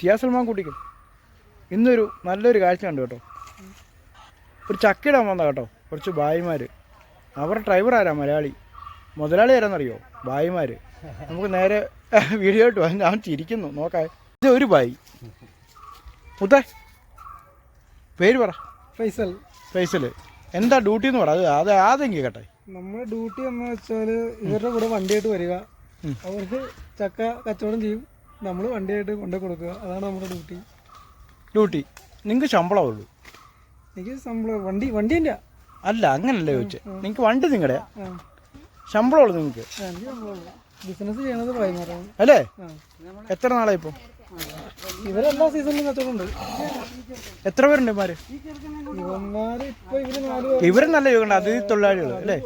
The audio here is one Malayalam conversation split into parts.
സിയാ സൽമാൻ കുട്ടിക്ക് ഇന്നൊരു നല്ലൊരു കാഴ്ച കണ്ടു കേട്ടോ. ഒരു ചക്കയിടാൻ വന്ന കേട്ടോ. കുറച്ച് ഭായിമാർ അവരുടെ ഡ്രൈവർ ആരാ? മലയാളി. മുതലാളി ആരാന്നറിയോ? ഭായിമാർ നമുക്ക് നേരെ വീഡിയോ ഇട്ട്. ഞാൻ ചിരിക്കുന്നു. നോക്കാം. ഇത് ഒരു ഭായി. മുത്തേ. പേര് പറ. ഫൈസൽ. ഫൈസൽ. എന്താ ഡ്യൂട്ടി എന്ന് പറ? അത് അത് ആദ്യം കേട്ടെ നമ്മുടെ ഡ്യൂട്ടി എന്ന് വെച്ചാൽ ഇവരുടെ കൂടെ വണ്ടിയായിട്ട് വരിക. അവർക്ക് ചക്ക കച്ചവടം ചെയ്യും. നമ്മൾ വണ്ടിയായിട്ട് കൊണ്ടു കൊടുക്കുക. അതാണ് നമ്മുടെ ഡ്യൂട്ടി. ഡ്യൂട്ടി. നിങ്ങൾക്ക് ശമ്പളമുള്ളൂ. എനിക്ക് ശമ്പളം വണ്ടി വണ്ടീന്റെ അല്ല അങ്ങനല്ല ചോദിച്ചേ. നിങ്ങൾക്ക് വണ്ടി നിങ്ങളുടെ ശമ്പളമുള്ളൂ നിങ്ങൾക്ക് ബിസിനസ് ചെയ്യണത് വൈകുന്നേരമാണ്. അല്ലേ? എത്ര നാളായി ഇപ്പം? ഇവരെല്ലാ സീസണിലും കച്ചവടമുണ്ട്. എത്ര പേരുണ്ട് ഇവന്മാര്? നല്ല യോഗണ്ട അതിഥി തൊഴിലാളികൾ അല്ലേ?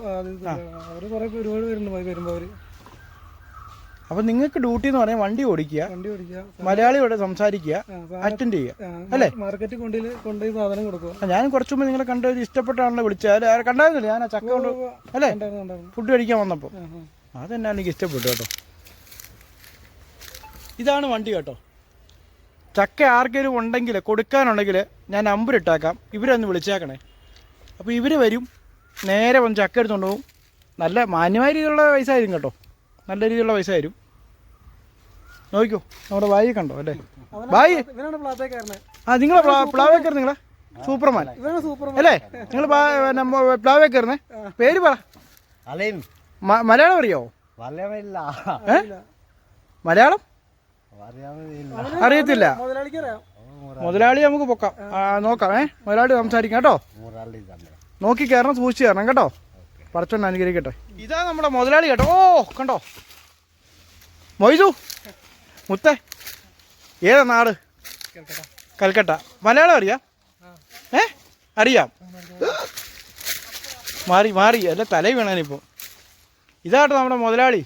അവർ കുറെ ഒരുപാട് പേരുണ്ട് വരുമ്പോ അവർ. അപ്പം നിങ്ങൾക്ക് ഡ്യൂട്ടി എന്ന് പറഞ്ഞാൽ വണ്ടി ഓടിക്കുക വണ്ടി ഓടിക്കുക മലയാളിയോട് സംസാരിക്കുക അറ്റൻഡ് ചെയ്യുക അല്ലേ? മാർക്കറ്റിൽ കൊണ്ടുപോയി കൊണ്ടുപോയി സാധനം കൊടുക്കുക. ഞാൻ കുറച്ചു മുമ്പ് നിങ്ങളെ കണ്ട ഇഷ്ടപ്പെട്ടാണല്ലോ വിളിച്ചത്. കണ്ടായിരുന്നില്ല? ഞാൻ ആ ചക്ക കൊണ്ട് അല്ലേ? ഫുഡ് കഴിക്കാൻ വന്നപ്പോൾ അതെന്നെ എനിക്ക് ഇഷ്ടപ്പെട്ടു കേട്ടോ. ഇതാണ് വണ്ടി കേട്ടോ. ചക്ക ആർക്കെങ്കിലും ഉണ്ടെങ്കിൽ കൊടുക്കാനുണ്ടെങ്കിൽ ഞാൻ നമ്പർ ഇട്ടാക്കാം. ഇവരൊന്ന് വിളിച്ചേക്കണേ. അപ്പോൾ ഇവർ വരും. നേരെ വന്ന് ചക്ക എടുത്തുകൊണ്ട് പോകും നല്ല മാന്യമായ രീതിയിലുള്ള പൈസ ആയിരിക്കും കേട്ടോ. നല്ല രീതിയിലുള്ള പൈസ തരും. നോക്കിക്കോ നമ്മുടെ ബായി കണ്ടോ അല്ലേ? വായി ആ നിങ്ങളെ പ്ലാവേക്കർ നിങ്ങളെ. സൂപ്പർമാൻ. അല്ലേ നിങ്ങൾ പ്ലാവേക്കറിന് പേര് പറ. മലയാളം അറിയോ? മലയാളം? അറിയത്തില്ല. മുതലാളി നമുക്ക് പൊക്കാം. നോക്കാം. ഏ? മുതലാളി സംസാരിക്കാം കേട്ടോ. നോക്കി കയറണം സൂക്ഷിച്ച് കയറണം കേട്ടോ. പറച്ചോണ്ട് അനുഗ്രഹിക്കട്ടെ ഇതാ നമ്മുടെ മുതലാളി കേട്ടോ. ഓ കണ്ടോ? മൊയ്തു മുത്തേ ഏതാ നാട്? കൽക്കട്ട. മലയാളം അറിയാം? ഏ? അറിയാം. മാറി മാറി. അല്ല തല വീണാനിപ്പോൾ ഇതാട്ടോ നമ്മുടെ മുതലാളി.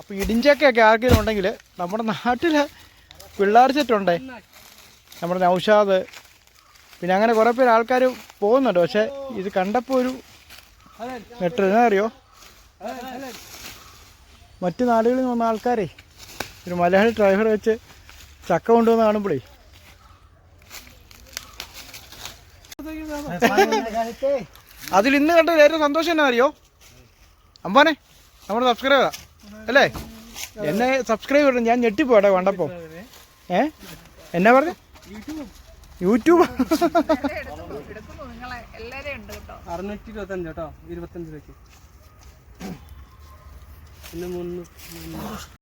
അപ്പൊ ഇടിഞ്ചക്കൊക്കെ ആർക്കെങ്കിലും ഉണ്ടെങ്കിൽ നമ്മുടെ നാട്ടിൽ പിള്ളേർ സെറ്റുണ്ടേ നമ്മുടെ നൗഷാദ് പിന്നെ അങ്ങനെ കുറേ പേര് ആൾക്കാർ പോകുന്നുണ്ട്. പക്ഷേ ഇത് കണ്ടപ്പോൾ ഒരു നെട്ട് എന്നാ അറിയോ? മറ്റു നാടുകളിൽ നിന്ന് വന്ന ആൾക്കാരെ ഒരു മലയാളി ഡ്രൈവർ വെച്ച് ചക്ക കൊണ്ടുവന്ന് കാണുമ്പോഴേ. അതിൽ ഇന്ന് കണ്ടത് ഏറ്റവും സന്തോഷം എന്നാ അറിയോ? അമ്പാനെ നമ്മുടെ സബ്സ്ക്രൈബറാ അല്ലേ? എന്നെ സബ്സ്ക്രൈബ് ചെയ്യണം ഞാൻ ഞെട്ടിപ്പോട്ടെ കണ്ടപ്പോൾ ഏ? എന്നാ പറഞ്ഞു? യൂട്യൂബ്. അറുന്നൂറ്റി ഇരുപത്തി അഞ്ച് കേട്ടോ. ഇരുപത്തഞ്ച് രൂപയ്ക്ക്. പിന്നെ മുന്നൂറ്റി